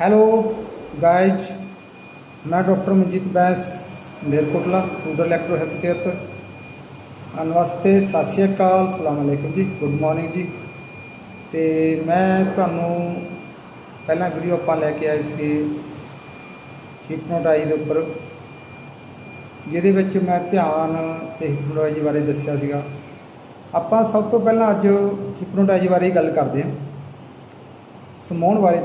Hello guys ਮੈਂ doctor Manjit Bains, Malerkotla food electro health care ਤੋਂ। ਨਮਸਤੇ ਸਤਿ ਸ਼੍ਰੀ ਅਕਾਲ, ਸਲਾਮ ਅਲੈਕੁਮ ਜੀ, ਗੁੱਡ ਮਾਰਨਿੰਗ ਜੀ। ਤੇ ਮੈਂ ਤੁਹਾਨੂੰ ਪਹਿਲਾਂ ਵੀਡੀਓ ਆਪਾਂ ਲੈ ਕੇ ਆਏ ਸੀ ਹਿਪਨੋਟਾਈਜ਼ ਦੇ ਉੱਪਰ, ਜਿਹਦੇ ਵਿੱਚ ਮੈਂ ਧਿਆਨ ਤੇ ਹਿਪਨੋਟਾਈਜ਼ ਬਾਰੇ ਦੱਸਿਆ ਸੀਗਾ। ਆਪਾਂ ਸਭ ਤੋਂ ਪਹਿਲਾਂ ਅੱਜ ਹਿਪਨੋਟਾਈਜ਼ ਬਾਰੇ ਗੱਲ ਕਰਦੇ ਹਾਂ। ਸਮਾਉਣ ਬਾਰੇ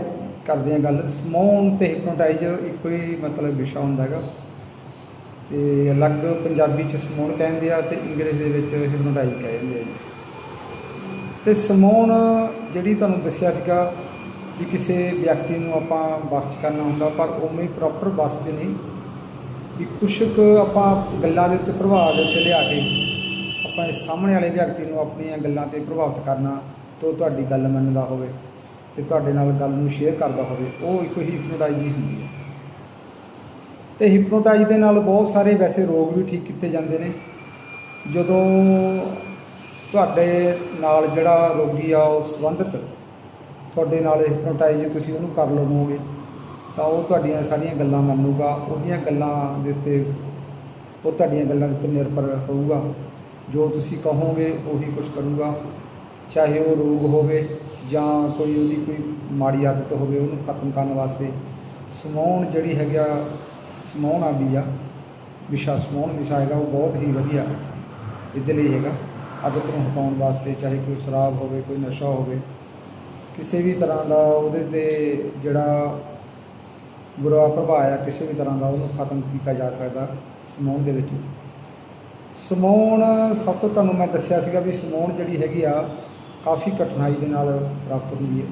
ਕਰਦੇ ਹਾਂ ਗੱਲ। ਸਮੋਣ ਤੇ ਹਿਪਨੋਟਾਈਜ਼ ਇੱਕੋ ਹੀ ਮਤਲਬ ਵਿਸ਼ਾ ਹੁੰਦਾ ਹੈਗਾ। ਤੇ ਅਲੱਗ ਪੰਜਾਬੀ ਚ ਸਮੋਣ ਕਹਿੰਦੇ ਆ ਤੇ ਇੰਗਲਿਸ਼ ਦੇ ਵਿੱਚ ਹਿਪਨੋਟਾਈਜ਼ ਕਹਿੰਦੇ ਆ ਜੀ। ਤੇ ਸਮੋਣ ਜਿਹੜੀ ਤੁਹਾਨੂੰ ਦੱਸਿਆ ਸੀਗਾ ਵੀ ਕਿਸੇ ਵਿਅਕਤੀ ਨੂੰ ਆਪਾਂ ਬਸ ਚ ਕਰਨਾ ਹੁੰਦਾ, ਪਰ ਉਵੇਂ ਪ੍ਰੋਪਰ ਬਸ ਚ ਨਹੀਂ। ਵੀ ਕੁਛ ਕੁ ਆਪਾਂ ਗੱਲਾਂ ਦੇ ਉੱਤੇ ਪ੍ਰਭਾਵ ਦੇ ਉੱਤੇ ਲਿਆ ਕੇ ਆਪਾਂ ਸਾਹਮਣੇ ਵਾਲੇ ਵਿਅਕਤੀ ਨੂੰ ਆਪਣੀਆਂ ਗੱਲਾਂ ਤੇ ਪ੍ਰਭਾਵਿਤ ਕਰਨਾ, ਤੋਂ ਤੁਹਾਡੀ ਗੱਲ ਮੰਨਦਾ ਹੋਵੇ। ਤੇ ਤੁਹਾਡੇ ਨਾਲ ਗੱਲ ਨੂੰ ਸ਼ੇਅਰ ਕਰਦਾ ਹੋਵੇ, ਉਹ ਇੱਕ ਹਿਪਨੋਟਾਈਜ਼ ਹੀ ਹੁੰਦੀ ਹੈ। ਤੇ ਹਿਪਨੋਟਾਈਜ਼ ਦੇ ਨਾਲ ਬਹੁਤ ਸਾਰੇ ਵੈਸੇ ਰੋਗ ਵੀ ਠੀਕ ਕੀਤੇ ਜਾਂਦੇ ਨੇ। ਜਦੋਂ ਤੁਹਾਡੇ ਨਾਲ ਜਿਹੜਾ ਰੋਗੀ ਆ, ਉਹ ਸੰਬੰਧਿਤ ਤੁਹਾਡੇ ਨਾਲ ਹਿਪਨੋਟਾਈਜ਼ ਤੁਸੀਂ ਉਹਨੂੰ ਕਰ ਲਵੋਗੇ, ਤਾਂ ਉਹ ਤੁਹਾਡੀਆਂ ਸਾਰੀਆਂ ਗੱਲਾਂ ਮੰਨੂਗਾ। ਉਹਦੀਆਂ ਗੱਲਾਂ ਦੇ ਉੱਤੇ, ਉਹ ਤੁਹਾਡੀਆਂ ਗੱਲਾਂ ਦੇ ਉੱਤੇ ਨਿਰਭਰ ਹੋਊਗਾ ਜੋ ਤੁਸੀਂ ਕਹੋਗੇ, ਉਹੀ ਕੁਝ ਕਰੂਗਾ। ਚਾਹੇ ਉਹ ਰੋਗ ਹੋਵੇ ਜਾਂ ਕੋਈ ਉਹਦੀ ਕੋਈ ਮਾੜੀ ਆਦਤ ਹੋਵੇ, ਉਹਨੂੰ ਖਤਮ ਕਰਨ ਵਾਸਤੇ ਸਮਾਉਣ ਜਿਹੜੀ ਹੈਗਾ ਸਮਾਉਣ ਆ ਵੀ ਆ ਵਿਸ਼ਾ ਸਮਾਉਣ ਵਿਸ਼ਾ ਹੈਗਾ, ਉਹ ਬਹੁਤ ਹੀ ਵਧੀਆ ਇਹਦੇ ਲਈ ਹੈਗਾ। ਆਦਤ ਨੂੰ ਹਟਾਉਣ ਵਾਸਤੇ ਚਾਹੇ ਕੋਈ ਸ਼ਰਾਬ ਹੋਵੇ, ਕੋਈ ਨਸ਼ਾ ਹੋਵੇ, ਕਿਸੇ ਵੀ ਤਰ੍ਹਾਂ ਦਾ ਉਹਦੇ ਤੇ ਜਿਹੜਾ ਬੁਰਾ ਪ੍ਰਭਾਵ ਆ, ਕਿਸੇ ਵੀ ਤਰ੍ਹਾਂ ਦਾ ਉਹਨੂੰ ਖਤਮ ਕੀਤਾ ਜਾ ਸਕਦਾ ਸਮਾਉਣ ਦੇ ਵਿੱਚ। ਸਮਾਉਣ, ਸਭ ਤੋਂ ਤੁਹਾਨੂੰ ਮੈਂ ਦੱਸਿਆ ਸੀਗਾ ਵੀ ਸਮਾਉਣ ਜਿਹੜੀ ਹੈਗੀ ਆ ਕਾਫੀ ਕਠਿਨਾਈ ਦੇ ਨਾਲ ਪ੍ਰਾਪਤ ਹੁੰਦੀ ਹੈ।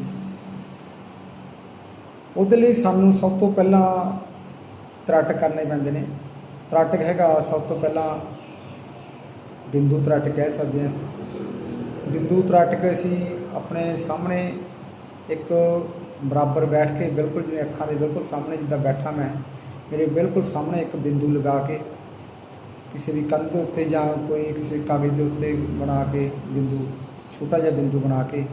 ਉਹਦੇ ਲਈ ਸਾਨੂੰ ਸਭ ਤੋਂ ਪਹਿਲਾਂ ਤਰਾਟਕ ਕਰਨੇ ਪੈਂਦੇ ਨੇ। ਤਰਾਟਕ ਹੈਗਾ ਸਭ ਤੋਂ ਪਹਿਲਾਂ ਬਿੰਦੂ ਤਰਾਟਕ ਕਹਿ ਸਕਦੇ ਹਾਂ। ਬਿੰਦੂ ਤਰਾਟਕ ਅਸੀਂ ਆਪਣੇ ਸਾਹਮਣੇ ਇੱਕ ਬਰਾਬਰ ਬੈਠ ਕੇ ਬਿਲਕੁਲ ਜਿਵੇਂ ਅੱਖਾਂ ਦੇ ਬਿਲਕੁਲ ਸਾਹਮਣੇ ਜਿੱਦਾਂ ਬੈਠਾ ਮੈਂ, ਮੇਰੇ ਬਿਲਕੁਲ ਸਾਹਮਣੇ ਇੱਕ ਬਿੰਦੂ ਲਗਾ ਕੇ, ਕਿਸੇ ਵੀ ਕੰਧ ਦੇ ਉੱਤੇ ਜਾਂ ਕੋਈ ਕਿਸੇ ਕਾਗਜ਼ ਦੇ ਉੱਤੇ ਬਣਾ ਕੇ ਬਿੰਦੂ ਛੋਟਾ ਜਿਹਾ ਬਿੰਦੂ ਬਣਾ ਕੇ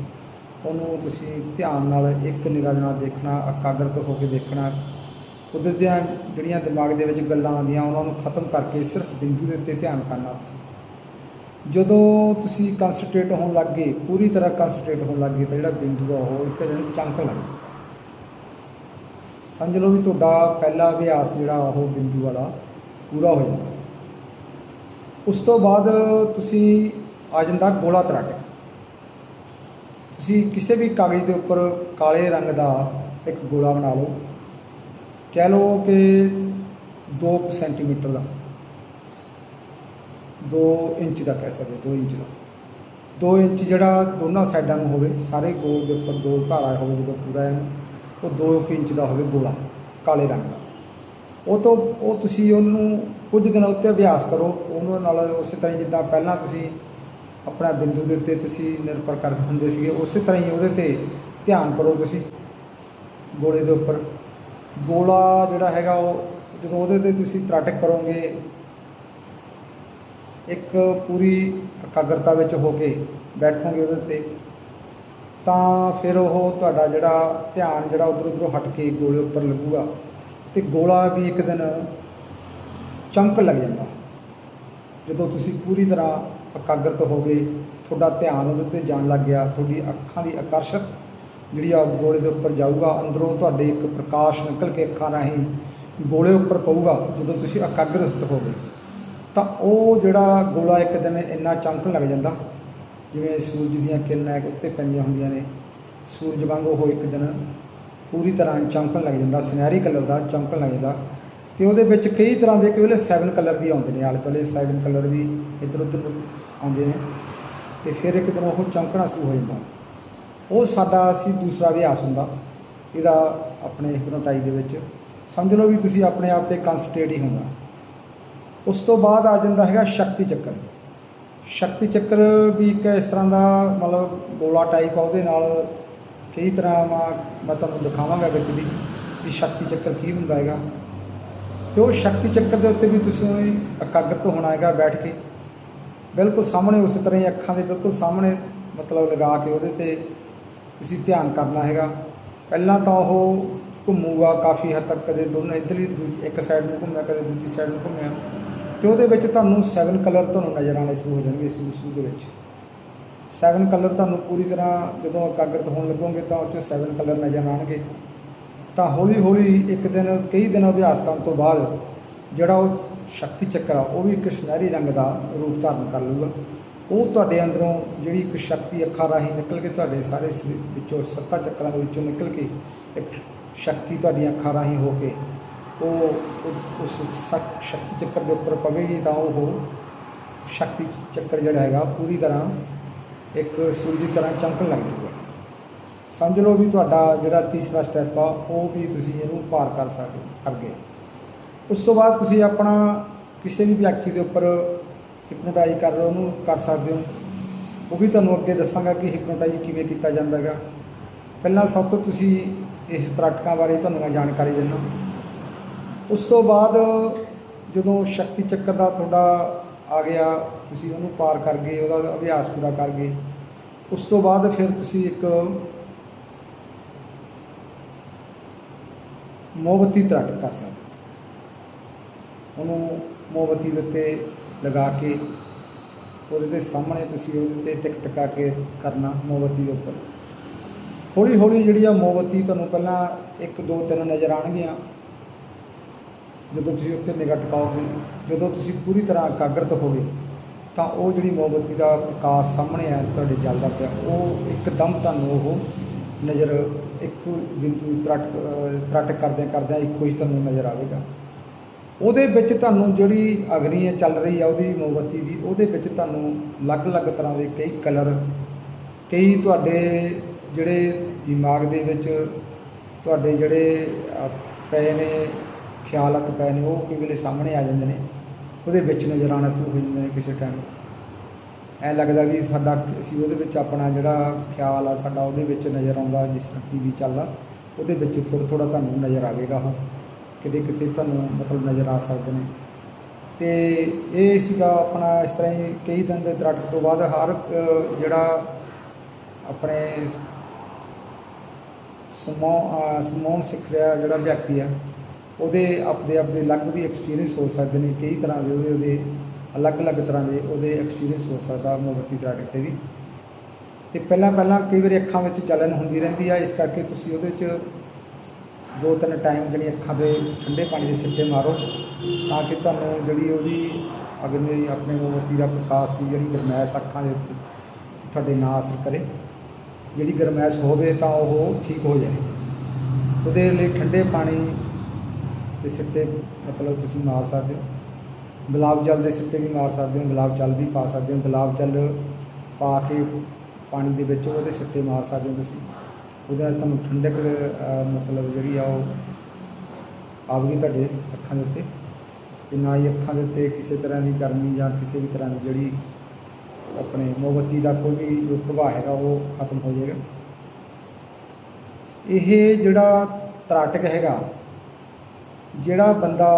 ਉਹਨੂੰ ਤੁਸੀਂ ਧਿਆਨ ਨਾਲ ਇੱਕ ਨਿਗਾਹ ਦੇ ਨਾਲ ਦੇਖਣਾ, ਇਕਾਗਰਤ ਹੋ ਕੇ ਦੇਖਣਾ। ਉਹਦੇ ਦੀਆਂ ਜਿਹੜੀਆਂ ਦਿਮਾਗ ਦੇ ਵਿੱਚ ਗੱਲਾਂ ਆਉਂਦੀਆਂ, ਉਹਨਾਂ ਨੂੰ ਖਤਮ ਕਰਕੇ ਸਿਰਫ ਬਿੰਦੂ ਦੇ ਉੱਤੇ ਧਿਆਨ ਕਰਨਾ। ਜਦੋਂ ਤੁਸੀਂ ਕਨਸੈਂਟਰੇਟ ਹੋਣ ਲੱਗ ਗਏ, ਪੂਰੀ ਤਰ੍ਹਾਂ ਕਨਸੈਂਟਰੇਟ ਹੋਣ ਲੱਗ ਗਏ, ਤਾਂ ਜਿਹੜਾ ਬਿੰਦੂ ਆ ਉਹ ਇੱਕ ਜਿਹੜੀ ਚਮਕ ਲੱਗਦੀ। ਸਮਝ ਲਓ ਵੀ ਤੁਹਾਡਾ ਪਹਿਲਾ ਅਭਿਆਸ ਜਿਹੜਾ ਉਹ ਬਿੰਦੂ ਵਾਲਾ ਪੂਰਾ ਹੋ ਜਾਂਦਾ। ਉਸ ਤੋਂ ਬਾਅਦ ਤੁਸੀਂ ਆ ਜਾਂਦਾ ਗੋਲਾ ਤਰਾਟਕ ਤੁਸੀਂ ਕਿਸੇ ਵੀ ਕਾਗਜ਼ ਦੇ ਉੱਪਰ ਕਾਲੇ ਰੰਗ ਦਾ ਇੱਕ ਗੋਲਾ ਬਣਾ ਲਓ। ਕਹਿ ਲਓ ਕਿ 2 ਸੈਂਟੀਮੀਟਰ ਦਾ। 2 ਇੰਚ ਦਾ ਕਹਿ ਸਕਦੇ 2 ਇੰਚ ਦਾ। 2 ਇੰਚ ਜਿਹੜਾ ਦੋਨਾਂ ਸਾਈਡਾਂ ਨੂੰ ਹੋਵੇ, ਸਾਰੇ ਗੋਲ ਦੇ ਉੱਪਰ ਗੋਲ ਧਾਰਾ ਹੋਵੇ ਜਦੋਂ ਪੂਰਾ ਇਹਨੂੰ ਉਹ 2 ਇੰਚ ਦਾ ਹੋਵੇ ਗੋਲਾ, ਕਾਲੇ ਰੰਗ ਦਾ। ਉਹ ਤੋਂ, ਉਹ ਤੁਸੀਂ ਉਹਨੂੰ ਕੁਝ ਦਿਨ ਉੱਤੇ ਅਭਿਆਸ ਕਰੋ। ਉਹਨਾਂ ਨਾਲ ਉਸੇ ਤਰ੍ਹਾਂ ਹੀ ਜਿੱਦਾਂ ਪਹਿਲਾਂ ਤੁਸੀਂ ਆਪਣਾ ਬਿੰਦੂ ਦੇ ਉੱਤੇ ਤੁਸੀਂ ਨਿਰਭਰ ਕਰਦੇ ਹੁੰਦੇ ਸੀਗੇ, ਉਸੇ ਤਰ੍ਹਾਂ ਹੀ ਉਹਦੇ ਤੇ ਧਿਆਨ ਕਰੋ ਤੁਸੀਂ ਗੋਲੇ ਦੇ ਉੱਪਰ। ਗੋਲਾ ਜਿਹੜਾ ਹੈਗਾ ਉਹ ਜਦੋਂ ਉਹਦੇ ਤੇ ਤੁਸੀਂ ਤਰਾਟਕ ਕਰੋਗੇ, ਇੱਕ ਪੂਰੀ ਇਕਾਗਰਤਾ ਵਿੱਚ ਹੋ ਕੇ ਬੈਠੋਗੇ ਉਹਦੇ ਤੇ, ਤਾਂ ਫਿਰ ਉਹ ਤੁਹਾਡਾ ਜਿਹੜਾ ਧਿਆਨ ਜਿਹੜਾ ਉਧਰ ਉਧਰੋਂ ਹਟ ਕੇ ਗੋਲੇ ਉੱਪਰ ਲੱਗੂਗਾ ਤੇ ਗੋਲਾ ਵੀ ਇੱਕ ਦਿਨ ਚਮਕ ਲੱਗ ਜਾਂਦਾ। ਜਦੋਂ ਤੁਸੀਂ ਪੂਰੀ ਤਰ੍ਹਾਂ ਇਕਾਗਰਤ ਹੋ ਗਏ, ਤੁਹਾਡਾ ਧਿਆਨ ਉਹਦੇ ਤੇ ਜਾਣ ਲੱਗ ਗਿਆ, ਤੁਹਾਡੀ ਅੱਖਾਂ ਦੀ ਆਕਰਸ਼ਿਤ ਜਿਹੜੀ ਆ ਗੋਲੇ ਦੇ ਉੱਪਰ ਜਾਊਗਾ, ਅੰਦਰੋਂ ਤੁਹਾਡੇ ਇੱਕ ਪ੍ਰਕਾਸ਼ ਨਿਕਲ ਕੇ ਅੱਖਾਂ ਰਾਹੀਂ ਗੋਲੇ ਉੱਪਰ ਪਊਗਾ, ਜਦੋਂ ਤੁਸੀਂ ਇਕਾਗਰਤ ਹੋ ਗਏ। ਤਾਂ ਉਹ ਜਿਹੜਾ ਗੋਲਾ ਇੱਕ ਦਿਨ ਇੰਨਾ ਚਮਕਣ ਲੱਗ ਜਾਂਦਾ, ਜਿਵੇਂ ਸੂਰਜ ਦੀਆਂ ਕਿਰਨਾਂ ਉੱਤੇ ਪੈਂਦੀਆਂ ਹੁੰਦੀਆਂ ਨੇ, ਸੂਰਜ ਵਾਂਗ ਉਹ ਇੱਕ ਦਿਨ ਪੂਰੀ ਤਰ੍ਹਾਂ ਚਮਕਣ ਲੱਗ ਜਾਂਦਾ, ਸੁਨਹਿਰੀ ਕਲਰ ਦਾ ਚਮਕਣ ਲੱਗ ਜਾਂਦਾ। ਤੇ ਉਹਦੇ ਵਿੱਚ ਕਈ ਤਰ੍ਹਾਂ ਦੇ, ਕਈ ਵੇਲੇ 7 ਕਲਰ ਵੀ ਆਉਂਦੇ ਨੇ, ਆਲੇ ਦੁਆਲੇ ਸੈਵਨ ਕਲਰ ਵੀ ਇੱਧਰ ਉੱਧਰ ਆਉਂਦੇ ਨੇ। ਤੇ ਫਿਰ ਇੱਕ ਦਿਨ ਉਹ ਚਮਕਣਾ ਸ਼ੁਰੂ ਹੋ ਜਾਂਦਾ। ਉਹ ਸਾਡਾ ਅਸੀਂ ਦੂਸਰਾ ਅਭਿਆਸ ਹੁੰਦਾ। ਇਹਦਾ ਆਪਣੇ ਹਿਪਨੋਟਾਈਜ਼ ਦੇ ਵਿੱਚ। ਸਮਝ ਲਓ ਵੀ ਤੁਸੀਂ ਆਪਣੇ ਆਪ ਤੇ ਕਨਸੈਂਟਰੇਟ ਹੀ ਹੋਣਾ। ਉਸ ਤੋਂ ਬਾਅਦ ਆ ਜਾਂਦਾ ਹੈਗਾ ਸ਼ਕਤੀ ਚੱਕਰ। ਸ਼ਕਤੀ ਚੱਕਰ ਵੀ ਇੱਕ ਇਸ ਤਰ੍ਹਾਂ ਦਾ ਮਤਲਬ ਗੋਲਾ ਟਾਈਪ ਆ, ਉਹਦੇ ਨਾਲ ਕਈ ਤਰ੍ਹਾਂ ਮੈਂ ਤੁਹਾਨੂੰ ਦਿਖਾਵਾਂਗਾ ਵਿੱਚ ਦੀ ਵੀ ਸ਼ਕਤੀ ਚੱਕਰ ਕੀ ਹੁੰਦਾ ਹੈਗਾ। ਤੇ ਉਹ ਸ਼ਕਤੀ ਚੱਕਰ ਦੇ ਉੱਤੇ ਵੀ ਤੁਸੀਂ ਇਕਾਗਰਤ ਹੋਣਾ ਹੈਗਾ ਬੈਠ ਕੇ। ਬਿਲਕੁਲ ਸਾਹਮਣੇ ਉਸੇ ਤਰ੍ਹਾਂ ਹੀ ਅੱਖਾਂ ਦੇ ਬਿਲਕੁਲ ਸਾਹਮਣੇ ਮਤਲਬ ਲਗਾ ਕੇ ਉਹਦੇ ਤੇ ਤੁਸੀਂ ਧਿਆਨ ਕਰਨਾ ਹੈਗਾ। ਪਹਿਲਾਂ ਤਾਂ ਉਹ ਘੁੰਮੂਗਾ ਕਾਫੀ ਹੱਦ ਤੱਕ ਕਦੇ ਦੋਨੋਂ ਇੱਧਰਲੀ ਦੂਜੀ ਇੱਕ ਸਾਈਡ ਨੂੰ ਘੁੰਮਿਆ, ਕਦੇ ਦੂਜੀ ਸਾਈਡ ਨੂੰ ਘੁੰਮਿਆ। ਤੇ ਉਹਦੇ ਵਿੱਚ ਤੁਹਾਨੂੰ ਸੈਵਨ ਕਲਰ ਤੁਹਾਨੂੰ ਨਜ਼ਰ ਆਉਣੇ ਸ਼ੁਰੂ ਹੋ ਜਾਣਗੇ ਸ਼ੁਰੂ ਸ਼ੁਰੂ ਦੇ ਵਿੱਚ। ਸੈਵਨ ਕਲਰ ਤੁਹਾਨੂੰ ਪੂਰੀ ਤਰ੍ਹਾਂ ਜਦੋਂ ਇਕਾਗਰਤ ਹੋਣ ਲੱਗੋਗੇ ਤਾਂ ਉਹ 'ਚ ਸੈਵਨ ਕਲਰ ਨਜ਼ਰ ਆਉਣਗੇ। ਤਾਂ ਹੌਲੀ ਹੌਲੀ ਇੱਕ ਦਿਨ, ਕਈ ਦਿਨ ਅਭਿਆਸ ਕਰਨ ਤੋਂ ਬਾਅਦ ਜਿਹੜਾ ਉਹ ਸ਼ਕਤੀ ਚੱਕਰ ਆ, ਉਹ ਵੀ ਇੱਕ ਸੁਨਹਿਰੀ ਰੰਗ ਦਾ ਰੂਪ ਧਾਰਨ ਕਰ ਲਊਗਾ। ਉਹ ਤੁਹਾਡੇ ਅੰਦਰੋਂ ਜਿਹੜੀ ਇੱਕ ਸ਼ਕਤੀ ਅੱਖਾਂ ਰਾਹੀਂ ਨਿਕਲ ਕੇ ਤੁਹਾਡੇ ਸਾਰੇ ਸਰੀਰ ਵਿੱਚੋਂ ਸੱਤਾ ਚੱਕਰਾਂ ਦੇ ਵਿੱਚੋਂ ਨਿਕਲ ਕੇ ਇੱਕ ਸ਼ਕਤੀ ਤੁਹਾਡੀਆਂ ਅੱਖਾਂ ਰਾਹੀਂ ਹੋ ਕੇ ਉਹ ਉਸ ਸ- ਸ਼ਕਤੀ ਚੱਕਰ ਦੇ ਉੱਪਰ ਪਵੇਗੀ, ਤਾਂ ਉਹ ਸ਼ਕਤੀ ਚੱਕਰ ਜਿਹੜਾ ਹੈਗਾ ਪੂਰੀ ਤਰ੍ਹਾਂ ਇੱਕ ਸੂਰਜ ਦੀ ਤਰ੍ਹਾਂ ਚਮਕਣ ਲੱਗ ਜੂਗਾ। ਸਮਝ ਲਓ ਵੀ ਤੁਹਾਡਾ ਜਿਹੜਾ ਤੀਸਰਾ ਸਟੈਪ ਆ, ਉਹ ਵੀ ਤੁਸੀਂ ਇਹਨੂੰ ਪਾਰ ਕਰ ਸਕਦੇ ਕਰ ਗਏ ਉਸ ਤੋਂ ਬਾਅਦ ਤੁਸੀਂ ਆਪਣਾ ਕਿਸੇ ਵੀ ਵਿਅਕਤੀ ਦੇ ਉੱਪਰ ਹਿਪਨੋਟਾਈਜ਼ ਕਰ ਰਹੇ ਹੋ ਉਹਨੂੰ ਕਰ ਸਕਦੇ ਹੋ। ਉਹ ਵੀ ਤੁਹਾਨੂੰ ਅੱਗੇ ਦੱਸਾਂਗਾ ਕਿ ਹਿਪਨੋਟਾਈਜ਼ ਕਿਵੇਂ ਕੀਤਾ ਜਾਂਦਾ ਹੈਗਾ। ਪਹਿਲਾਂ ਸਭ ਤੋਂ ਤੁਸੀਂ ਇਸ ਤਰਾਟਕਾਂ ਬਾਰੇ ਤੁਹਾਨੂੰ ਮੈਂ ਜਾਣਕਾਰੀ ਦਿੰਦਾ। ਉਸ ਤੋਂ ਬਾਅਦ ਜਦੋਂ ਸ਼ਕਤੀ ਚੱਕਰ ਦਾ ਤੁਹਾਡਾ ਆ ਗਿਆ, ਤੁਸੀਂ ਉਹਨੂੰ ਪਾਰ ਕਰ ਗਏ, ਉਹਦਾ ਅਭਿਆਸ ਪੂਰਾ ਕਰ ਗਏ। ਉਸ ਤੋਂ ਬਾਅਦ ਫਿਰ ਤੁਸੀਂ ਇੱਕ ਮੋਮਬੱਤੀ ਤਰਾਟਕ ਕਰ ਸਕਦੇ। ਉਹਨੂੰ ਮੋਮਬੱਤੀ ਦੇ ਉੱਤੇ ਲਗਾ ਕੇ ਉਹਦੇ ਤੇ ਸਾਹਮਣੇ ਤੁਸੀਂ ਉਹਦੇ ਤੇ ਟਿਕ ਟਿਕਾ ਕੇ ਕਰਨਾ ਮੋਮਬੱਤੀ ਦੇ ਉੱਪਰ। ਹੌਲੀ ਹੌਲੀ ਜਿਹੜੀ ਆ ਮੋਮਬੱਤੀ ਤੁਹਾਨੂੰ ਪਹਿਲਾਂ 1 2 3 ਨਜ਼ਰ ਆਉਣਗੀਆਂ। ਜਦੋਂ ਤੁਸੀਂ ਉੱਤੇ ਨਿਗਾਹ ਟਿਕਾਓਗੇ, ਜਦੋਂ ਤੁਸੀਂ ਪੂਰੀ ਤਰ੍ਹਾਂ ਇਕਾਗਰਤ ਹੋਵੇ ਤਾਂ ਉਹ ਜਿਹੜੀ ਮੋਮਬੱਤੀ ਦਾ ਪ੍ਰਕਾਸ਼ ਸਾਹਮਣੇ ਆ ਤੁਹਾਡੇ ਜਲਦਾ ਪਿਆ, ਉਹ ਇੱਕਦਮ ਤੁਹਾਨੂੰ ਉਹ ਨਜ਼ਰ ਇੱਕੋ ਬਿੰਦੂ ਤਰਟ ਤਰਟ ਕਰਦਿਆਂ ਕਰਦਿਆਂ ਇੱਕੋ ਹੀ ਤੁਹਾਨੂੰ ਨਜ਼ਰ ਆਵੇਗਾ। ਉਹਦੇ ਵਿੱਚ ਤੁਹਾਨੂੰ ਜਿਹੜੀ ਅਗਨੀ ਹੈ ਚੱਲ ਰਹੀ ਆ, ਉਹਦੀ ਮੋਮਬੱਤੀ ਦੀ, ਉਹਦੇ ਵਿੱਚ ਤੁਹਾਨੂੰ ਅਲੱਗ-ਅਲੱਗ ਤਰ੍ਹਾਂ ਦੇ ਕਈ ਕਲਰ, ਕਈ ਤੁਹਾਡੇ ਜਿਹੜੇ ਦਿਮਾਗ ਦੇ ਵਿੱਚ ਤੁਹਾਡੇ ਜਿਹੜੇ ਪਏ ਨੇ ਖਿਆਲਤ ਪਏ ਨੇ, ਉਹ ਕਈ ਵੇਲੇ ਸਾਹਮਣੇ ਆ ਜਾਂਦੇ ਨੇ। ਉਹਦੇ ਵਿੱਚ ਨਜ਼ਰ ਆਉਣਾ ਸ਼ੁਰੂ ਹੋ ਜਾਂਦੇ ਨੇ ਕਿਸੇ ਟਾਈਮ ਐ ਲੱਗਦਾ ਵੀ ਸਾਡਾ ਅਸੀਂ ਉਹਦੇ ਵਿੱਚ ਆਪਣਾ ਜਿਹੜਾ ਖਿਆਲ ਆ ਸਾਡਾ ਉਹਦੇ ਵਿੱਚ ਨਜ਼ਰ ਆਉਂਦਾ ਜਿਸ ਤਰ੍ਹਾਂ ਟੀਵੀ ਚੱਲਦਾ ਉਹਦੇ ਵਿੱਚ ਥੋੜ੍ਹਾ ਥੋੜ੍ਹਾ ਤੁਹਾਨੂੰ ਨਜ਼ਰ ਆਵੇਗਾ ਉਹ। ਕਿਤੇ ਕਿਤੇ ਤੁਹਾਨੂੰ ਮਤਲਬ ਨਜ਼ਰ ਆ ਸਕਦੇ ਨੇ। ਤੇ ਇਹ ਸੀਗਾ ਆਪਣਾ ਇਸ ਤਰ੍ਹਾਂ ਹੀ ਕਈ ਦਿਨ ਦੇ ਤਰਾਟਕ ਤੋਂ ਬਾਅਦ ਹਰ ਜਿਹੜਾ ਆਪਣੇ ਸਮੋ ਅ, ਸਿੱਖ ਰਿਹਾ ਜਿਹੜਾ ਵਿਅਕਤੀ ਆ ਉਹਦੇ ਆਪਦੇ ਆਪਦੇ ਅਲੱਗ ਵੀ ਐਕਸਪੀਰੀਅੰਸ ਹੋ ਸਕਦੇ ਨੇ। ਕਈ ਤਰ੍ਹਾਂ ਦੇ ਉਹਦੇ ਉਹਦੇ ਅਲੱਗ-ਅਲੱਗ ਤਰ੍ਹਾਂ ਦੇ ਉਹਦੇ ਐਕਸਪੀਰੀਅੰਸ ਹੋ ਸਕਦਾ ਮੋਮਬੱਤੀ ਤਰਾਟਕ ਤੇ ਵੀ। ਤੇ ਪਹਿਲਾਂ ਪਹਿਲਾਂ ਕਈ ਵਾਰੀ ਅੱਖਾਂ ਵਿੱਚ ਜਲਨ ਹੁੰਦੀ ਰਹਿੰਦੀ ਆ, ਇਸ ਕਰਕੇ ਤੁਸੀਂ ਉਹਦੇ 'ਚ ਦੋ ਤਿੰਨ ਟਾਈਮ ਜਿਹੜੀ ਅੱਖਾਂ ਦੇ ਠੰਡੇ ਪਾਣੀ ਦੇ ਸਿੱਟੇ ਮਾਰੋ ਤਾਂ ਕਿ ਤੁਹਾਨੂੰ ਜਿਹੜੀ ਉਹਦੀ ਅਗਨੀ ਆਪਣੇ ਮੋਮਬੱਤੀ ਦਾ ਪ੍ਰਕਾਸ਼ ਦੀ ਜਿਹੜੀ ਗਰਮੈਸ਼ ਅੱਖਾਂ ਦੇ ਉੱਤੇ ਤੁਹਾਡੇ ਨਾ ਅਸਰ ਕਰੇ, ਜਿਹੜੀ ਗਰਮੈਸ਼ ਹੋਵੇ ਤਾਂ ਉਹ ਠੀਕ ਹੋ ਜਾਏ। ਉਹਦੇ ਲਈ ਠੰਡੇ ਪਾਣੀ ਦੇ ਸਿੱਟੇ ਮਤਲਬ ਤੁਸੀਂ ਮਾਰ ਸਕਦੇ ਹੋ। ਗੁਲਾਬ ਜਲ ਦੇ ਸਿੱਟੇ ਵੀ ਮਾਰ ਸਕਦੇ ਹੋ, ਗੁਲਾਬ ਜਲ ਵੀ ਪਾ ਸਕਦੇ ਹੋ, ਗੁਲਾਬ ਜਲ ਪਾ ਕੇ ਪਾਣੀ ਦੇ ਵਿੱਚ ਉਹਦੇ ਸਿੱਟੇ ਮਾਰ ਸਕਦੇ ਹੋ ਤੁਸੀਂ। ਉਹਦੇ ਨਾਲ ਤੁਹਾਨੂੰ ਠੰਡਕ ਮਤਲਬ ਜਿਹੜੀ ਆ ਉਹ ਆਵੇਗੀ ਤੁਹਾਡੇ ਅੱਖਾਂ ਦੇ ਉੱਤੇ। ਤੇ ਨਾ ਹੀ ਅੱਖਾਂ ਦੇ ਉੱਤੇ ਕਿਸੇ ਤਰ੍ਹਾਂ ਦੀ ਗਰਮੀ ਜਾਂ ਕਿਸੇ ਵੀ ਤਰ੍ਹਾਂ ਦੀ ਜਿਹੜੀ ਆਪਣੇ ਮੋਮਬੱਤੀ ਦਾ ਕੋਈ ਵੀ ਜੋ ਪ੍ਰਭਾਵ ਹੈਗਾ ਉਹ ਖਤਮ ਹੋ ਜਾਏਗਾ। ਇਹ ਜਿਹੜਾ ਤਰਾਟਕ ਹੈਗਾ, ਜਿਹੜਾ ਬੰਦਾ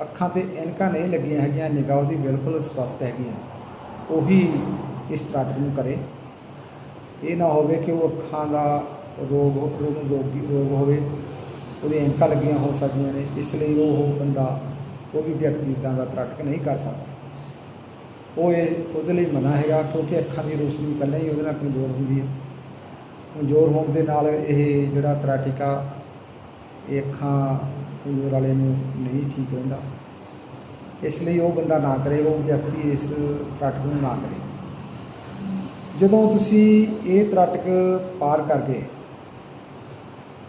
ਅੱਖਾਂ ਤੇ ਐਨਕਾਂ ਨਹੀਂ ਲੱਗੀਆਂ ਹੈਗੀਆਂ, ਨਿਗਾਹ ਉਹਦੀ ਬਿਲਕੁਲ ਸਵਸਥ ਹੈਗੀਆਂ। ਉਹੀ ਇਸ ਤਰਾਟਕ ਨੂੰ ਕਰੇ। ਇਹ ਨਾ ਹੋਵੇ ਕਿ ਉਹ ਅੱਖਾਂ ਦਾ ਰੋਗ ਰੋਗ ਰੋਗੀ, ਰੋਗ ਹੋਵੇ ਉਹਦੇ ਐਨਕਾਂ ਲੱਗੀਆਂ ਹੋ ਸਕਦੀਆਂ ਨੇ, ਇਸ ਲਈ ਉਹ ਬੰਦਾ, ਉਹ ਵੀ ਵਿਅਕਤੀ ਇੱਦਾਂ ਦਾ ਤਰਾਟਕ ਨਹੀਂ ਕਰ ਸਕਦਾ। ਉਹ ਇਹ ਉਹਦੇ ਲਈ ਮਨਾ ਹੈਗਾ ਕਿਉਂਕਿ ਅੱਖਾਂ ਦੀ ਰੋਸ਼ਨੀ ਪਹਿਲਾਂ ਹੀ ਉਹਦੇ ਨਾਲ ਕਮਜ਼ੋਰ ਹੁੰਦੀ ਹੈ। ਕਮਜ਼ੋਰ ਹੋਣ ਦੇ ਨਾਲ ਇਹ ਜਿਹੜਾ ਤਰਾਟਿਕਾ, ਇਹ ਅੱਖਾਂ ਕਮਜ਼ੋਰ ਵਾਲੇ ਨੂੰ ਨਹੀਂ ਠੀਕ ਰਹਿੰਦਾ। ਇਸ ਲਈ ਉਹ ਬੰਦਾ ਨਾ ਕਰੇ, ਉਹ ਵਿਅਕਤੀ ਇਸ ਤਰਾਟਕ ਨੂੰ ਨਾ ਕਰੇ। ਜਦੋਂ ਤੁਸੀਂ ਇਹ ਤਰਾਟਕ ਪਾਰ ਕਰ ਗਏ,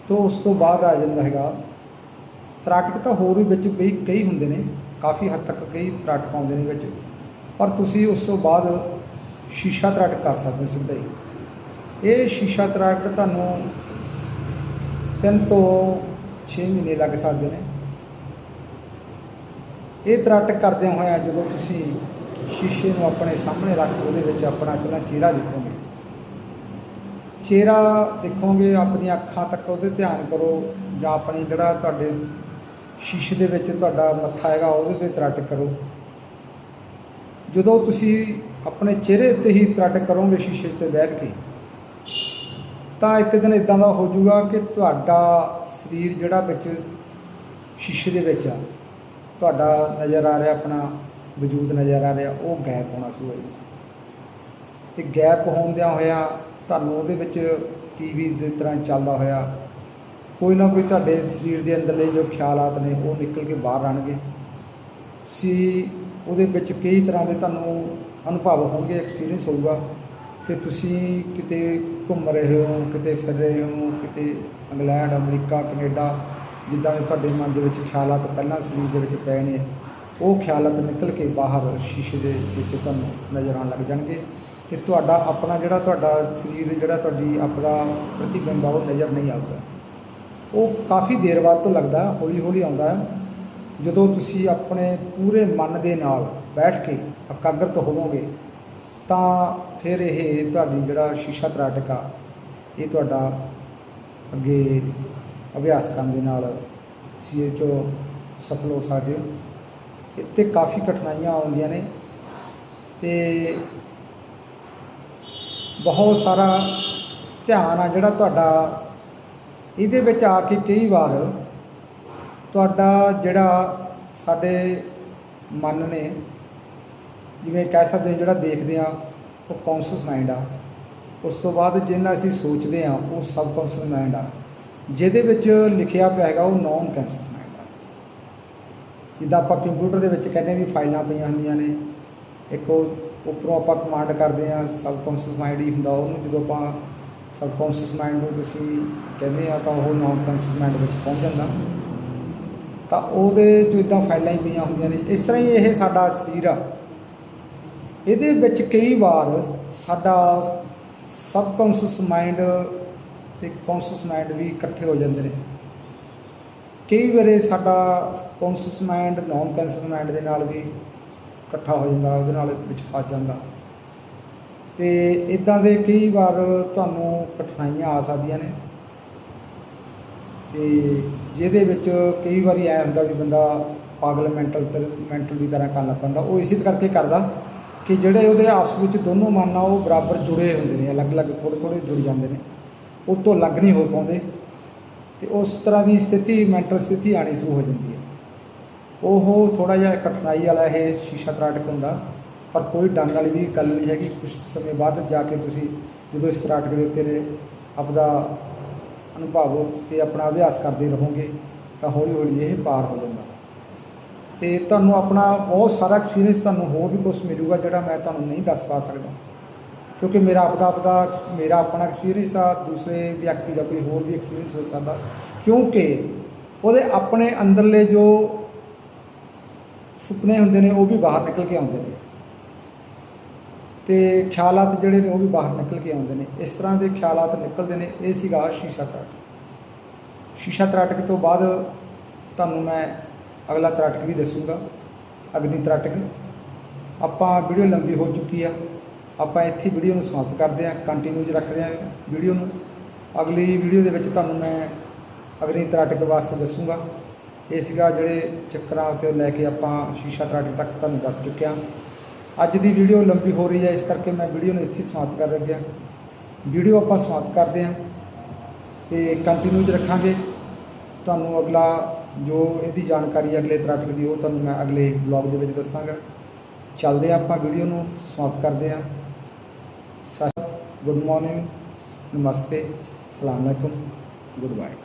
ਤਾਂ ਉਸ ਤੋਂ ਬਾਅਦ ਆ ਜਾਂਦਾ ਹੈਗਾ, ਤਰਾਟਕ ਤਾਂ ਹੋਰ ਵੀ ਵਿੱਚ ਕਈ ਕਈ ਹੁੰਦੇ ਨੇ, ਕਾਫੀ ਹੱਦ ਤੱਕ ਕਈ ਤਰਾਟਕ ਆਉਂਦੇ ਨੇ ਵਿੱਚ, ਪਰ ਤੁਸੀਂ ਉਸ ਤੋਂ ਬਾਅਦ ਸ਼ੀਸ਼ਾ ਤਰਾਟਕ ਕਰ ਸਕਦੇ ਹੋ ਸਿੱਧਾ ਹੀ। ਇਹ ਸ਼ੀਸ਼ਾ ਤਰਾਟਕ ਤੁਹਾਨੂੰ ਤਿੰਨ ਤੋਂ 6 ਮਹੀਨੇ ਲੱਗ ਸਕਦੇ ਨੇ। ਇਹ ਤਰਾਟਕ ਕਰਦਿਆਂ ਹੋਇਆਂ ਜਦੋਂ ਤੁਸੀਂ ਸ਼ੀਸ਼ੇ ਨੂੰ ਆਪਣੇ ਸਾਹਮਣੇ ਰੱਖ ਕੇ ਉਹਦੇ ਵਿੱਚ ਆਪਣਾ ਪਹਿਲਾਂ ਚਿਹਰਾ ਦੇਖੋਗੇ। ਚਿਹਰਾ ਦੇਖੋਗੇ, ਆਪਣੀਆਂ ਅੱਖਾਂ ਤੱਕ ਉਹਦੇ ਧਿਆਨ ਕਰੋ ਜਾਂ ਆਪਣੀ ਜਿਹੜਾ ਤੁਹਾਡੇ ਸ਼ੀਸ਼ੇ ਦੇ ਵਿੱਚ ਤੁਹਾਡਾ ਮੱਥਾ ਹੈਗਾ ਉਹਦੇ ਤੇ ਤਰਾਟਕ ਕਰੋ। ਜਦੋਂ ਤੁਸੀਂ ਆਪਣੇ ਚਿਹਰੇ ਉੱਤੇ ਹੀ ਤਰਾਟਕ ਕਰੋਗੇ ਸ਼ੀਸ਼ੇ 'ਤੇ ਬੈਠ ਕੇ ਤਾਂ ਇੱਕ ਦਿਨ ਇਦਾਂ ਦਾ ਹੋ ਜਾਊਗਾ ਕਿ ਤੁਹਾਡਾ ਸਰੀਰ ਜਿਹੜਾ ਵਿੱਚ, ਸ਼ੀਸ਼ੇ ਦੇ ਵਿੱਚ ਆ, ਤੁਹਾਡਾ ਨਜ਼ਰ ਆ ਰਿਹਾ, ਆਪਣਾ ਵਜੂਦ ਨਜ਼ਰ ਆ ਰਿਹਾ, ਉਹ ਗੈਪ ਹੋਣਾ ਸ਼ੁਰੂ ਹੋ ਜਾਊਗਾ। ਤੇ ਗੈਪ ਹੋਣਦਿਆਂ ਹੋਇਆ ਤੁਹਾਨੂੰ ਉਹਦੇ ਵਿੱਚ ਟੀਵੀ ਦੀ ਤਰ੍ਹਾਂ ਚੱਲਦਾ ਹੋਇਆ, ਕੋਈ ਨਾ ਕੋਈ ਤੁਹਾਡੇ ਸਰੀਰ ਦੇ ਅੰਦਰਲੇ ਜੋ ਖਿਆਲਾਤ ਨੇ, ਉਹ ਨਿਕਲ ਕੇ ਬਾਹਰ ਆਣਗੇ ਤੁਸੀਂ ਉਹਦੇ ਵਿੱਚ ਕਈ ਤਰ੍ਹਾਂ ਦੇ ਤੁਹਾਨੂੰ ਅਨੁਭਵ ਹੋਣਗੇ ਐਕਸਪੀਰੀਅੰਸ ਹੋਊਗਾ ਕਿ ਤੁਸੀਂ ਕਿਤੇ ਘੁੰਮ ਰਹੇ ਹੋ, ਕਿਤੇ ਫਿਰ ਰਹੇ ਹੋ, ਕਿਤੇ ਇੰਗਲੈਂਡ, ਅਮਰੀਕਾ, ਕੈਨੇਡਾ, ਜਿੱਦਾਂ ਦੇ ਤੁਹਾਡੇ ਮਨ ਦੇ ਵਿੱਚ ਖਿਆਲਤ ਪਹਿਲਾਂ ਸਰੀਰ ਦੇ ਵਿੱਚ ਪਏ ਨੇ, ਉਹ ਖਿਆਲਤ ਨਿਕਲ ਕੇ ਬਾਹਰ ਸ਼ੀਸ਼ੇ ਦੇ ਵਿੱਚ ਤੁਹਾਨੂੰ ਨਜ਼ਰ ਆਉਣ ਲੱਗ ਜਾਣਗੇ ਤੇ ਤੁਹਾਡਾ ਆਪਣਾ ਜਿਹੜਾ ਤੁਹਾਡਾ ਸਰੀਰ, ਜਿਹੜਾ ਤੁਹਾਡੀ ਆਪਣਾ ਪ੍ਰਤੀਬਿੰਬ ਆ, ਉਹ ਨਜ਼ਰ ਨਹੀਂ ਆਊਗਾ। ਉਹ ਕਾਫੀ ਦੇਰ ਬਾਅਦ ਤੋਂ ਲੱਗਦਾ ਹੌਲੀ ਹੌਲੀ ਆਉਂਦਾ ਜਦੋਂ ਤੁਸੀਂ ਆਪਣੇ ਪੂਰੇ ਮਨ ਦੇ ਨਾਲ ਬੈਠ ਕੇ ਇਕਾਗਰਤ ਹੋਵੋਗੇ, ਤਾਂ ਫਿਰ ਇਹ ਤੁਹਾਡੀ ਜਿਹੜਾ ਸ਼ੀਸ਼ਾ ਤਰਾਟਕ ਆ, ਇਹ ਤੁਹਾਡਾ ਅੱਗੇ ਅਭਿਆਸ ਕਰਨ ਦੇ ਨਾਲ ਤੁਸੀਂ ਇਹ 'ਚੋਂ ਸਫਲ ਹੋ ਸਕਦੇ ਹੋ। ਇੱਥੇ ਕਾਫੀ ਕਠਿਨਾਈਆਂ ਆਉਂਦੀਆਂ ਨੇ ਤੇ ਬਹੁਤ ਸਾਰਾ ਧਿਆਨ ਆ ਜਿਹੜਾ ਤੁਹਾਡਾ, ਇਹਦੇ ਵਿੱਚ ਆ ਕੇ ਕਈ ਵਾਰ ਤੁਹਾਡਾ ਜਿਹੜਾ ਸਾਡੇ ਮਨ ਨੇ, ਜਿਵੇਂ ਕਹਿ ਸਕਦੇ ਜਿਹੜਾ ਦੇਖਦੇ ਆ ਉਹ ਕੌਨਸ਼ੀਅਸ ਮਾਈਂਡ ਆ। ਉਸ ਤੋਂ ਬਾਅਦ ਜਿੰਨਾ ਅਸੀਂ ਸੋਚਦੇ ਆ ਉਹ ਸਬ ਕੌਨਸ਼ੀਅਸ ਮਾਈਂਡ ਆ। ਜਿਹਦੇ ਵਿੱਚ ਲਿਖਿਆ ਪਿਆ ਹੈਗਾ, ਉਹ ਨੌਨ ਕੌਨਸ਼ੀਅਸ ਮਾਈਂਡ ਆ। ਜਿੱਦਾਂ ਆਪਾਂ ਕੰਪਿਊਟਰ ਦੇ ਵਿੱਚ ਕਹਿੰਦੇ ਵੀ ਫਾਈਲਾਂ ਪਈਆਂ ਹੁੰਦੀਆਂ ਨੇ, ਇੱਕ ਉਹ ਉੱਪਰੋਂ ਆਪਾਂ ਕਮਾਂਡ ਕਰਦੇ ਆ ਸਬ ਕੌਨਸ਼ੀਅਸ ਮਾਈਂਡ ਹੀ ਹੁੰਦਾ। ਉਹਨੂੰ ਜਦੋਂ ਆਪਾਂ ਸਬ ਕੌਨਸ਼ੀਅਸ ਮਾਈਂਡ ਨੂੰ ਤੁਸੀਂ ਕਹਿੰਦੇ ਆ ਤਾਂ ਉਹ ਨੌਨ ਕੌਨਸ਼ੀਅਸ ਮਾਈਂਡ ਵਿੱਚ ਪਹੁੰਚ ਜਾਂਦਾ। ਤਾਂ ਉਹਦੇ ਚ ਇਦਾਂ ਫਾਈਲਾਂ ਹੀ ਪਈਆਂ ਹੁੰਦੀਆਂ ਨੇ। ਇਸ ਤਰ੍ਹਾਂ ਹੀ ਇਹ ਸਾਡਾ ਸਰੀਰ ਆ। ਇਹਦੇ ਵਿੱਚ ਕਈ ਵਾਰ ਸਾਡਾ ਸਬ ਕੌਨਸ਼ੀਅਸ ਮਾਈਂਡ ਤੇ ਕੌਨਸ਼ੀਅਸ ਮਾਈਂਡ ਵੀ ਇਕੱਠੇ ਹੋ ਜਾਂਦੇ ਨੇ। ਕਈ ਵਾਰੇ ਸਾਡਾ conscious mind non conscious mind ਦੇ ਨਾਲ ਵੀ ਇਕੱਠਾ ਹੋ ਜਾਂਦਾ, ਉਹਦੇ ਨਾਲ ਵਿੱਚ ਫਸ ਜਾਂਦਾ। ਤੇ ਇਦਾਂ ਦੇ ਕਈ ਵਾਰ ਤੁਹਾਨੂੰ ਕਠਿਨਾਈਆਂ ਆ ਸਕਦੀਆਂ ਨੇ। ਤੇ ਜਿਹਦੇ ਵਿੱਚ ਕਈ ਵਾਰੀ ਐ ਹੁੰਦਾ ਵੀ ਬੰਦਾ ਪਾਗਲ ਮੈਂਟਲ ਮੈਂਟਲ ਦੀ ਤਰ੍ਹਾਂ ਕਰਨ ਲੱਗ ਪੈਂਦਾ, ਉਹ ਇਸੇ ਕਰਕੇ ਕਰਦਾ ਕਿ ਜਿਹੜੇ ਉਹਦੇ ਆਪਸ ਵਿੱਚ ਦੋਨੋਂ ਮਨ ਆ ਉਹ ਬਰਾਬਰ ਜੁੜੇ ਹੁੰਦੇ ਨੇ, ਅਲੱਗ-ਅਲੱਗ ਥੋੜੇ ਥੋੜੇ ਜੁੜ ਜਾਂਦੇ ਨੇ, ਉਹ ਤੋਂ ਅਲੱਗ ਨਹੀਂ ਹੋ ਪਾਉਂਦੇ ਤੇ ਉਸ ਤਰ੍ਹਾਂ ਦੀ ਸਥਿਤੀ ਮੈਂਟਲ ਸਥਿਤੀ ਆਣੀ ਸ਼ੁਰੂ ਹੋ ਜਾਂਦੀ ਹੈ। ਉਹ ਥੋੜਾ ਜਿਹਾ ਕਠਿਨਾਈ ਵਾਲਾ ਇਹ ਸ਼ੀਸ਼ਾ ਤਰਾਟਕ ਹੁੰਦਾ, ਪਰ ਕੋਈ ਡਰਨ ਵਾਲੀ ਵੀ ਗੱਲ ਨਹੀਂ ਹੈਗੀ। ਕੁਝ ਸਮੇਂ ਬਾਅਦ ਜਾ ਕੇ ਤੁਸੀਂ ਜਦੋਂ ਇਸ ਤਰਾਟਕ ਦੇ ਉੱਤੇ ਆਪਦਾ ਅਨੁਭਵ ਤੇ ਆਪਣਾ ਅਭਿਆਸ ਕਰਦੇ ਰਹੋਗੇ, ਤਾਂ ਹੌਲੀ ਹੌਲੀ ਇਹ ਪਾਰ ਹੋ ਜਾਂਦਾ। ਤੇ ਤੁਹਾਨੂੰ ਆਪਣਾ ਬਹੁਤ ਸਾਰਾ ਐਕਸਪੀਰੀਅੰਸ ਤੁਹਾਨੂੰ ਹੋਰ ਵੀ ਕੁਝ ਮਿਲੂਗਾ ਜਿਹੜਾ ਮੈਂ ਤੁਹਾਨੂੰ ਨਹੀਂ ਦੱਸ ਪਾ ਸਕਦਾ। ਕਿਉਂਕਿ ਮੇਰਾ ਆਪਦਾ ਆਪਦਾ, ਮੇਰਾ ਆਪਣਾ ਐਕਸਪੀਰੀਅੰਸ ਆ, ਦੂਸਰੇ ਵਿਅਕਤੀ ਦਾ ਕੋਈ ਹੋਰ ਵੀ ਐਕਸਪੀਰੀਅੰਸ ਹੋ ਸਕਦਾ। ਕਿਉਂਕਿ ਉਹਦੇ ਆਪਣੇ ਅੰਦਰਲੇ ਜੋ ਸੁਪਨੇ ਹੁੰਦੇ ਨੇ, ਉਹ ਵੀ ਬਾਹਰ ਨਿਕਲ ਕੇ ਆਉਂਦੇ ਨੇ। ਤੇ ਖਿਆਲਾਤ ਜਿਹੜੇ ਨੇ, ਉਹ ਵੀ ਬਾਹਰ ਨਿਕਲ ਕੇ ਆਉਂਦੇ ਨੇ। ਇਸ ਤਰ੍ਹਾਂ ਦੇ ਖਿਆਲਾਤ ਨਿਕਲਦੇ ਨੇ, ਇਹ ਸੀਗਾ ਸ਼ੀਸ਼ਾ ਤਰਾਟਕ। ਸ਼ੀਸ਼ਾ ਤਰਾਟਕ ਤੋਂ ਬਾਅਦ ਤੁਹਾਨੂੰ ਮੈਂ ਅਗਲਾ ਤਰਾਟਕ ਵੀ ਦੱਸੂਗਾ ਅਗਨੀ ਤਰਾਟਕ। ਆਪਾਂ ਵੀਡੀਓ ਲੰਬੀ ਹੋ ਚੁੱਕੀ ਆ। ਆਪਾਂ ਇੱਥੇ ਵੀਡੀਓ ਨੂੰ ਸਮਾਪਤ ਕਰਦੇ ਹਾਂ ਕੰਟੀਨਿਊ ਰੱਖਦੇ ਹਾਂ ਵੀਡੀਓ ਨੂੰ। ਅਗਲੀ ਵੀਡੀਓ ਦੇ ਵਿੱਚ ਤੁਹਾਨੂੰ ਮੈਂ ਅਗਨੀ ਤਰਾਟਕ ਵਾਸਤੇ ਦੱਸੂਗਾ। ਇਹ ਸੀਗਾ ਜਿਹੜੇ ਚੱਕਰਾਂ ਉੱਤੇ ਲੈ ਕੇ ਆਪਾਂ ਸ਼ੀਸ਼ਾ ਤਰਾਟਕ ਤੱਕ ਤੁਹਾਨੂੰ ਦੱਸ ਚੁੱਕਿਆ। ਅੱਜ ਦੀ ਵੀਡੀਓ ਲੰਬੀ ਹੋ ਰਹੀ ਹੈ ਇਸ ਕਰਕੇ ਮੈਂ ਵੀਡੀਓ ਨੂੰ ਇੱਥੇ ਸਮਾਪਤ ਕਰ ਲੱਗਿਆ ਵੀਡੀਓ ਆਪਾਂ ਸਮਾਪਤ ਕਰਦੇ ਹਾਂ ਤੇ ਕੰਟੀਨਿਊ ਚ ਰੱਖਾਂਗੇ। ਤੁਹਾਨੂੰ ਅਗਲਾ ਜੋ ਇਹਦੀ ਜਾਣਕਾਰੀ ਅਗਲੇ ਤਰਾਟਕ ਦੀ, ਉਹ ਤੁਹਾਨੂੰ ਮੈਂ ਅਗਲੇ ਬਲੌਗ ਦੇ ਵਿੱਚ ਦੱਸਾਂਗਾ। ਚੱਲਦੇ ਹਾਂ ਆਪਾਂ ਵੀਡੀਓ ਨੂੰ, ਸਮਾਪਤ ਕਰਦੇ ਹਾਂ। ਸਤਿ ਗੁੱਡ ਮਾਰਨਿੰਗ, ਨਮਸਤੇ ਅਸਲਾਮ ਅਲੈਕੁਮ, ਗੁੱਡ ਬਾਏ।